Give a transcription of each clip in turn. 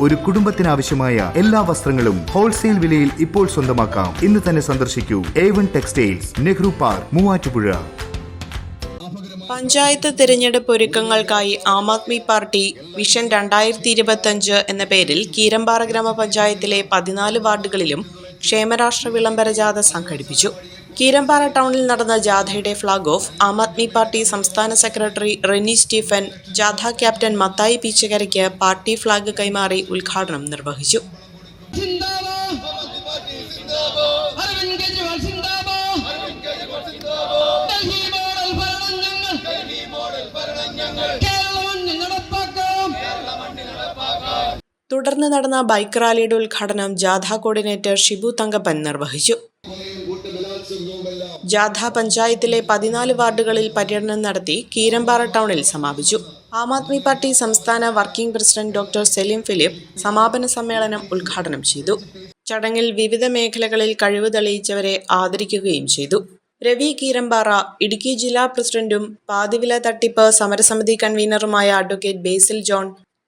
ഒരു കുടുംബത്തിനാവശ്യമായ എല്ലാ വസ്ത്രങ്ങളും ഹോൾസെയിൽ വിലയിൽ ഇപ്പോൾ സ്വന്തമാക്കാം. ഇന്ന് തന്നെ സന്ദർശിക്കൂ. A one textiles Nehru park Muvattupuzha. Panchayat തിരഞ്ഞെടുപ്പ് ഒരുക്കങ്ങൾക്കായി ആം ആദ്മി പാർട്ടി വിഷൻ രണ്ടായിരത്തി ഇരുപത്തഞ്ച് എന്ന പേരിൽ കീരമ്പാറ ഗ്രാമപഞ്ചായത്തിലെ പതിനാല് വാർഡുകളിലും ക്ഷേമരാഷ്ട്ര വിളംബര ജാഥ സംഘടിപ്പിച്ചു. കീരമ്പാറ ടൗണിൽ നടന്ന ജാഥയുടെ flag off Aam Aadmi party സംസ്ഥാന സെക്രട്ടറി റെനി സ്റ്റീഫൻ ജാഥ ക്യാപ്റ്റൻ മത്തായി പീച്ചകരയ്ക്ക് പാർട്ടി ഫ്ളാഗ് കൈമാറി ഉദ്ഘാടനം നിർവഹിച്ചു. തുടർന്ന് നടന്ന ബൈക്ക് റാലിയുടെ ഉദ്ഘാടനം ജാഥ കോർഡിനേറ്റർ ഷിബു തങ്കപ്പൻ നിർവഹിച്ചു. ജാഥ പഞ്ചായത്തിലെ പതിനാല് വാർഡുകളിൽ പര്യടനം നടത്തി കീരമ്പാറ ടൗണിൽ സമാപിച്ചു. ആം ആദ്മി പാർട്ടി സംസ്ഥാന working president doctor Salim Philip സമാപന സമ്മേളനം ഉദ്ഘാടനം ചെയ്തു. ചടങ്ങിൽ വിവിധ മേഖലകളിൽ കഴിവ് തെളിയിച്ചവരെ ആദരിക്കുകയും ചെയ്തു. രവി കീരമ്പാറ ഇടുക്കി ജില്ലാ പ്രസിഡന്റും പാതിവില തട്ടിപ്പ് സമരസമിതി കൺവീനറുമായ അഡ്വക്കേറ്റ് ബേസിൽ ജോൺ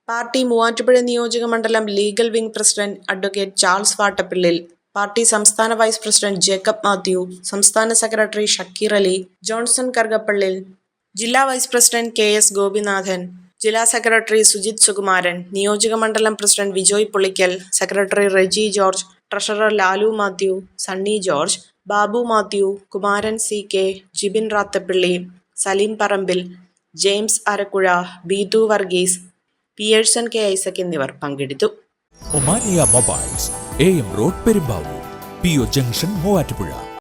പാർട്ടി മൂവാറ്റുപുഴ നിയോജക മണ്ഡലം legal wing president advocate Charles Vattappillil party സംസ്ഥാന വൈസ് പ്രസിഡന്റ് ജേക്കബ് മാത്യു സംസ്ഥാന സെക്രട്ടറി ഷക്കീർ അലി ജോൺസൺ കർഗപ്പള്ളിൽ ജില്ലാ vice president K S Gopinathan ജില്ലാ സെക്രട്ടറി സുജിത് സുകുമാരൻ നിയോജക മണ്ഡലം president Vijoy Pulickal secretary Reji George treasurer Lalu Mathew Sunny George Babu Mathew Kumaran C K Jibin Rathappilly Saleem Parambil James Arakuzha Beethu Varghese Pearson K Isaac എന്നിവർ പങ്കെടുത്തു. Omania mobiles A M road Perumbavoor P O junction Muvattupuzha.